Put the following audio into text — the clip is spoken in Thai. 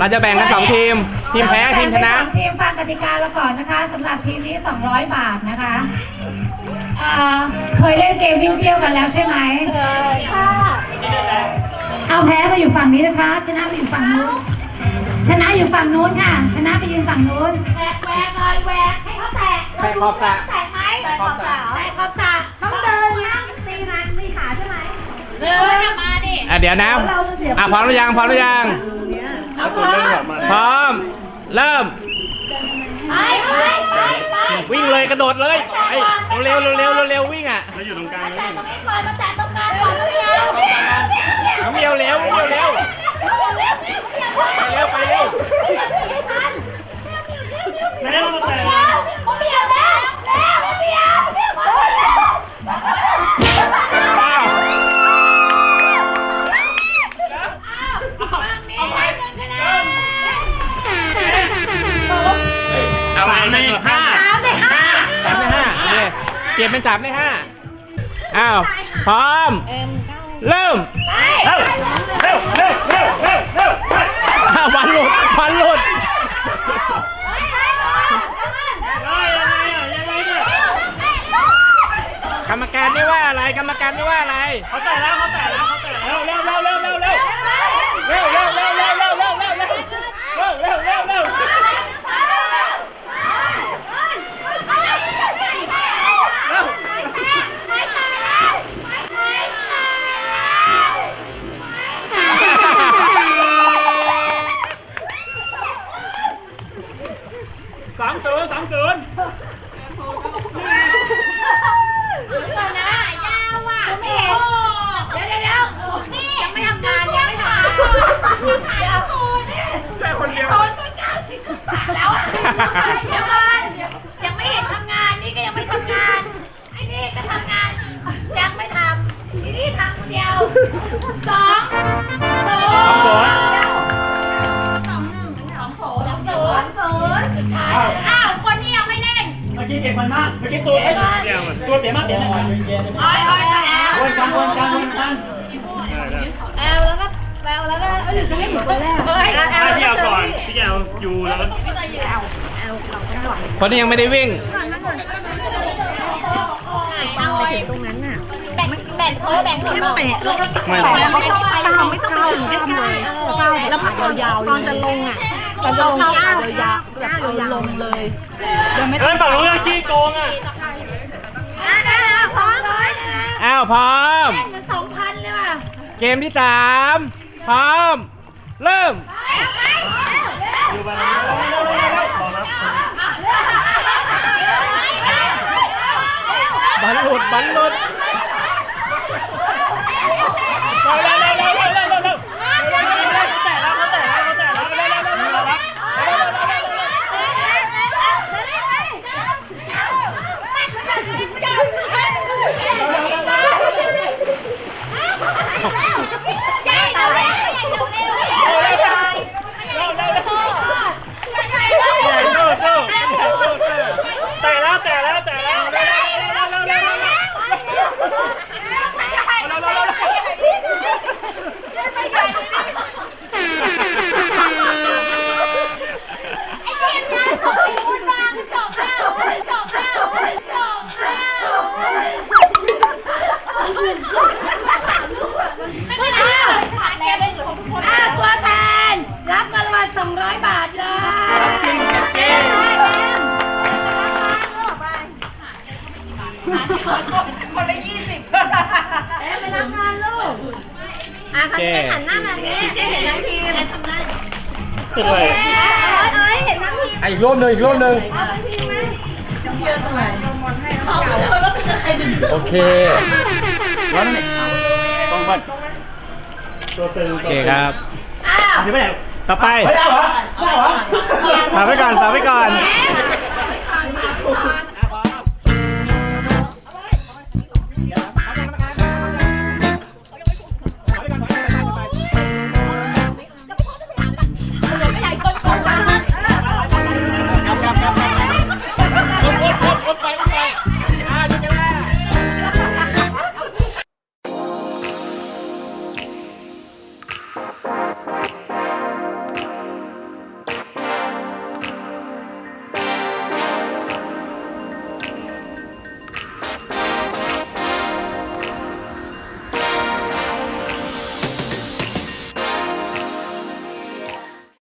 เราจะแบ่งกันสองทีม ทีมแพ้ทีมชนะ ทีมฟังกติกาเราก่อนนะคะสำหรับทีมนี้ 200 บาทนะคะเคยเล่นเกมเปรี้ยวๆกันแล้วใช่ไหมเคยเอาแพ้มาอยู่ฝั่งนี้นะคะ ชนะมาอยู่ฝั่งนู้น ชนะอยู่ฝั่งนู้นค่ะ ชนะไปยืนฝั่งนู้น แหวกแหวกเลยแหวกให้เขาแตกแตะขอบสระแตะไหมแตะขอบสรกแตะขอบสระต้องเดินนั่งตีนั่งตีขาใช่ไหมเดินกลับมาดิ อะเดี๋ยวนะเอะพร้อมหรือยังพร้อมหรือยัง พร้อม เริ่มไปไปไปวิ่งเลยกระโดดเลยไปเร็วเร็วเร็วเร็วเร็ววิ่งอะเราอยู่ตรงกลางไม่เปิมาจากตรงกลางก่อนเร็วเร็วเร็วเร็วเร็วเร็วไปเร็ว เปลี่ยนเป็นสามได้ห้าอ้าว พร้อม เริ่ม เร็ว เร็ว เร็ว เร็ว เร็วเร็วอ้าววันหลุดวันหลุด กรรมการไม่ว่าอะไร กรรมการไม่ว่าอะไร เขาแต่แล้วเขาแต่แล้ว สามศูนย์สามศูนย์แค่คนเดียวสอง ก็บมันมากไปเก็บตัวไอ้ตัวเสียมากเสียมากไอ้ไอ้ไอ้แอลวนกันวนกันวนกันแอลแล้วก็แอลแล้วก็เอ้ยจะไม่หมดตัวแรกแอลแล้วก็พี่แอลอยู่แล้วเพราะนี่ยัยไม่ได้วิ่งตรงนั้นน่ะแบ่งแบ่งเออแบ่งไม่ต้องแบ่งไม่ต้องตามไม่ต้องไปถึงใกล้ๆแล้วพอตัวยาวตอนจะลงอะ การจะลงก้าเลยยาแบบเอาลงเลย ยังไม่ต้เฮ้องฝั่งนู้นกขี้โกงอะ อ้าวพร้อมเงินสองพันเลยว่ะเกมที่สามพร้อม เริ่มบ้อรหลุดบันหลุด แต่แล้วแต่แล้วแต่แล้วเร็วเร็วเร็วเร็วอ่ ไปรับงานลูก อะเขาจะได้หันหน้ามาอย่างนี้ได้เห็นทั้งทีมเหนื่อยเอ้ยเอ้ยเห็นทั้งทีมอีกรูปหนึ่งอีกรูปหนึ่งเอาทั้งทีมไหมโอเควันนี้ต้องบัดตัวตึงโอเคครับ อ้าวจะไปไหนต่อไปเฮ้ยเอาเหรอเอาเหรอฝากไว้ก่อนฝากไว้ก่อนแ